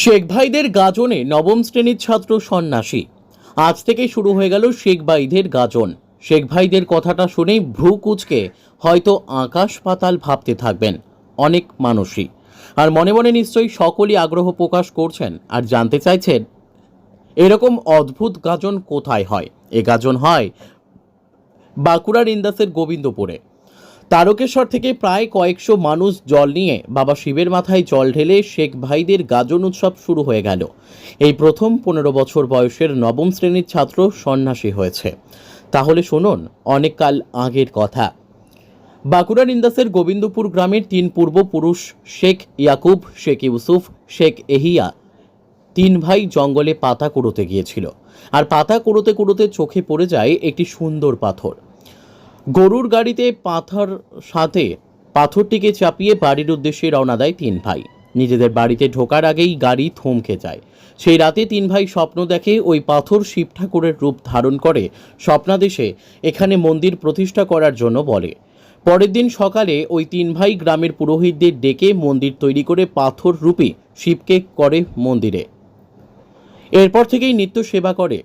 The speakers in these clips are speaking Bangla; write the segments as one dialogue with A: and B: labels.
A: শেখ ভাইদের গাজনে নবম শ্রেণির ছাত্র সন্ন্যাসী। আজ থেকে শুরু হয়ে গেল শেখ ভাইদের গাজন। শেখ ভাইদের কথাটা শুনেই ভ্রু কুচকে হয়তো আকাশ পাতাল ভাবতে থাকবেন অনেক মানুষই। আর মনে মনে নিশ্চয়ই সকলেই আগ্রহ প্রকাশ করছেন আর জানতে চাইছেন, এরকম অদ্ভুত গাজন কোথায় হয়? এ গাজন হয় বাঁকুড়ার ইন্দাসের গোবিন্দপুরে। তারকেশ্বর থেকে প্রায় কয়েকশো মানুষ জল নিয়ে বাবা শিবের মাথায় জল ঢেলে শেখ ভাইদের গাজন উৎসব শুরু হয়ে গেল। এই প্রথম পনেরো বছর বয়সের নবম শ্রেণির ছাত্র সন্ন্যাসী হয়েছে। তাহলে শুনুন অনেককাল আগের কথা। বাঁকুড়ার ইন্দাসের গোবিন্দপুর গ্রামের তিন পূর্বপুরুষ শেখ ইয়াকুব, শেখ ইউসুফ, শেখ এহিয়া তিন ভাই জঙ্গলে পাতা কুড়োতে গিয়েছিল। আর পাতা কুড়োতে কুড়োতে চোখে পড়ে যায় একটি সুন্দর পাথর। গরুর গাড়িতে পাথর সাথে পাথরটিকে চাপিয়ে বাড়ির উদ্দেশ্যে রওনা দেয় তিন ভাই। নিজেদের বাড়িতে ঢোকার আগেই গাড়ি থমকে যায়। সেই রাতে তিন ভাই স্বপ্ন দেখে ওই পাথর শিব ঠাকুরের রূপ ধারণ করে স্বপ্নাদেশে এখানে মন্দির প্রতিষ্ঠা করার জন্য বলে। পরের দিন সকালে ওই তিন ভাই গ্রামের পুরোহিতদের ডেকে মন্দির তৈরি করে পাথর রূপে শিবকে করে মন্দিরে। এরপর থেকেই নিত্য সেবা করে।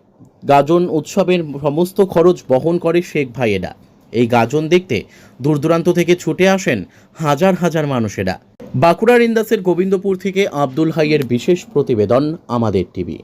A: গাজন উৎসবের সমস্ত খরচ বহন করে শেখ ভাইয়েরা। এই গাজন দেখতে দূর দূরান্ত থেকে ছুটে আসেন হাজার হাজার মানুষেরা। বাঁকুড়ার ইন্দাসের গোবিন্দপুর থেকে আব্দুল হাইয়ের বিশেষ প্রতিবেদন আমাদের টিভি।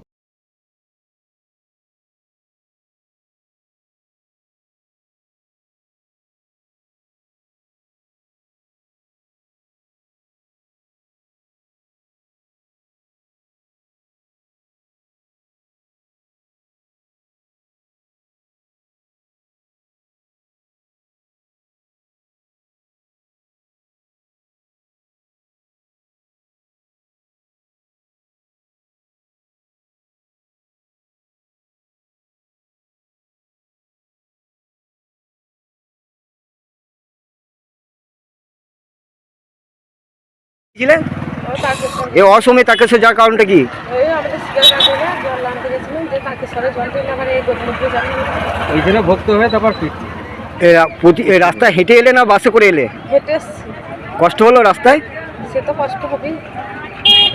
B: যে তারকেশ্বরে জল টেনে আবার এই গোবিন্দপুরে যাচ্ছি
C: ওইখানে ভক্ত হয়ে তারপর
D: এ প্রতি এ হেঁটে এলে না বাসে করে এলে?
B: হেঁটে
D: কষ্ট হলো রাস্তায়?
B: সে তো কষ্ট হবেই।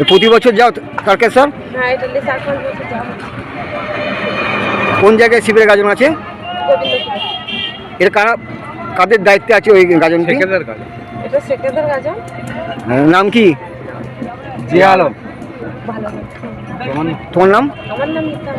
D: এ প্রতি বছর যাও তারকেশ্বর কোন জায়গায় শিবিরের গাজন আছে? এর কারা কাদের দায়িত্বে আছে ওই গাজনটি?
C: সেকেন্ডের কাজ
B: এটা গাজন?
D: নাম কি?
C: জিয়া আলম।
B: ভালো।
C: তোমার
D: নাম?
B: আমার নাম মিতা